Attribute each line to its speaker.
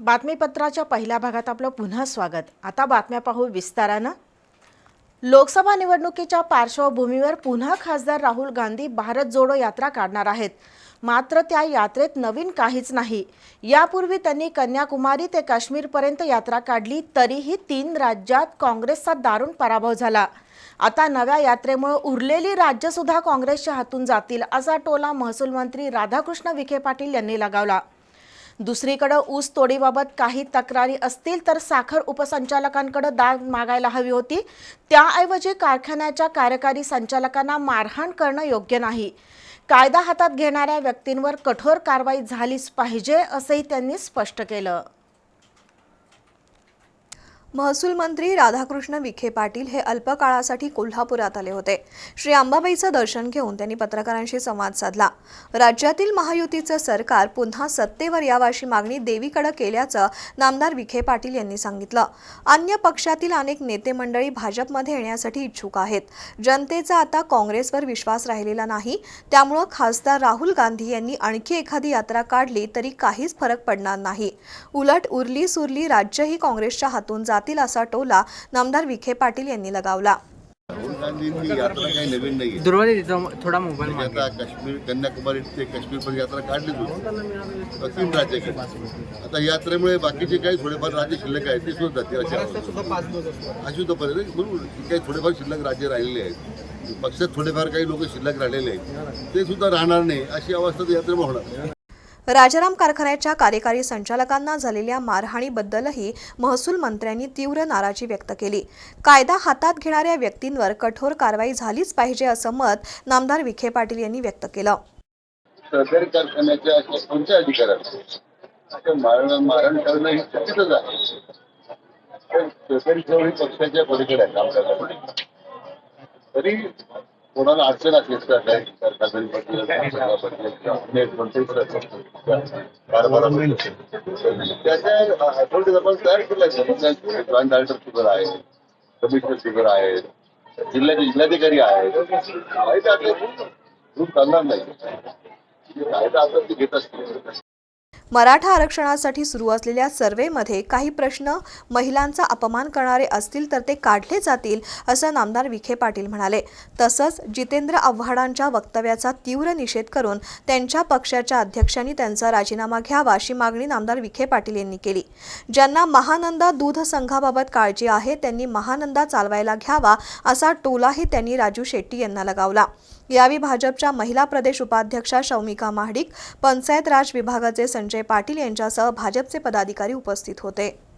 Speaker 1: बातमीपत्राच्या पहिल्या भागात आपलं पुन्हा स्वागत. आता बातम्या पाहू विस्तारानं. लोकसभा निवडणुकीच्या पार्श्वभूमीवर पुन्हा खासदार राहुल गांधी भारत जोडो यात्रा काढणार आहेत. मात्र त्या यात्रेत नवीन काहीच नाही. यापूर्वी त्यांनी कन्याकुमारी ते काश्मीरपर्यंत यात्रा काढली तरीही तीन राज्यात काँग्रेसचा दारुण पराभव झाला. आता नव्या यात्रेमुळे उरलेली राज्यसुद्धा काँग्रेसच्या हातून जातील असा टोला महसूल मंत्री राधाकृष्ण विखे पाटील यांनी लगावला. दुसरीकडे ऊस तोडीबाबत काही तक्रारी असतील तर साखर उपसंचालकांकडे दाद मागायला हवी होती. त्याऐवजी कारखान्याच्या कार्यकारी संचालकांना मारहाण करणं योग्य नाही. कायदा हातात घेणाऱ्या व्यक्तींवर कठोर कारवाई झालीच पाहिजे असंही त्यांनी स्पष्ट केलं.
Speaker 2: महसूल मंत्री राधाकृष्ण विखे पाटील हे अल्पकाळासाठी कोल्हापुरात आले होते. श्री अंबाबाईचं दर्शन घेऊन त्यांनी पत्रकारांशी संवाद साधला. राज्यातील महायुतीचं सरकार पुन्हा सत्तेवर यावं अशी मागणी देवीकडे केल्याचं नामदार विखे पाटील यांनी सांगितलं. अन्य पक्षातील अनेक नेते मंडळी भाजपमध्ये येण्यासाठी इच्छुक आहेत. जनतेचा आता काँग्रेसवर विश्वास राहिलेला नाही. त्यामुळं खासदार राहुल गांधी यांनी आणखी एखादी यात्रा काढली तरी काहीच फरक पडणार नाही. उलट उरली सुरली राज्यही काँग्रेसच्या हातून जातील असा टोला नामदार विखे पाटील यांनी लगावला.
Speaker 3: राहुल गांधींची यात्रा काही नवीन नाही
Speaker 4: दुर्वादी तिथं थोडा मोबाईल
Speaker 3: आता काश्मीर कन्याकुमारी ते काश्मीरपर्यंत यात्रा काढलीच होती. तीन आता यात्रेमुळे बाकीचे काही थोडेफार राज्य शिल्लक आहेत ते सुद्धा जातील अशी अवस्था. अशी तो पर्यंत म्हणून काही थोडेफार शिल्लक राज्य राहिलेले आहेत पक्षात थोडेफार काही लोक शिल्लक राहिलेले आहेत ते सुद्धा राहणार नाही अशी अवस्था तर यात्रेमुळे होणार.
Speaker 2: राजाराम कारखान्याच्या कार्यकारी संचालकांना झालेल्या मारहाणीबद्दलही महसूल मंत्र्यांनी तीव्र नाराजी व्यक्त केली. कायदा हातात घेणाऱ्या व्यक्तींवर कठोर कारवाई झालीच पाहिजे असं मत नामदार विखे पाटील यांनी व्यक्त केलं.
Speaker 3: सहकारी कारखान्याच्या कोणत्या मारण करणं हे चुकीचंच आहे. सहकारी पक्षाच्या पलीकडे आहे तरी कोणाला अडचण असेल त्याच्या अथॉरिटीज आपण तयार केल्या जॉईंट डायरेक्टर शुगर आहे कमिशनर शुगर आहेत जिल्ह्याचे जिल्हाधिकारी आहेत. कायदा ग्रुप चालणार नाही. कायदा आता ते घेत असतील.
Speaker 2: मराठा आरक्षणासाठी सुरू असलेल्या सर्व्हेमध्ये काही प्रश्न महिलांचा अपमान करणारे असतील तर ते काढले जातील असं नामदार विखे पाटील म्हणाले. तसंच जितेंद्र आव्हाडांच्या वक्तव्याचा तीव्र निषेध करून त्यांच्या पक्षाच्या अध्यक्षांनी त्यांचा राजीनामा घ्यावा अशी मागणी नामदार विखे पाटील यांनी केली. ज्यांना महानंदा दूध संघाबाबत काळजी आहे त्यांनी महानंदा चालवायला घ्यावा असा टोलाही त्यांनी राजू शेट्टी यांना लगावला. यावेळी भाजपच्या महिला प्रदेश उपाध्यक्षा शौमिका महाडिक पंचायत राज विभागाचे संजय पाटील यांच्यासह भाजपचे पदाधिकारी उपस्थित होते.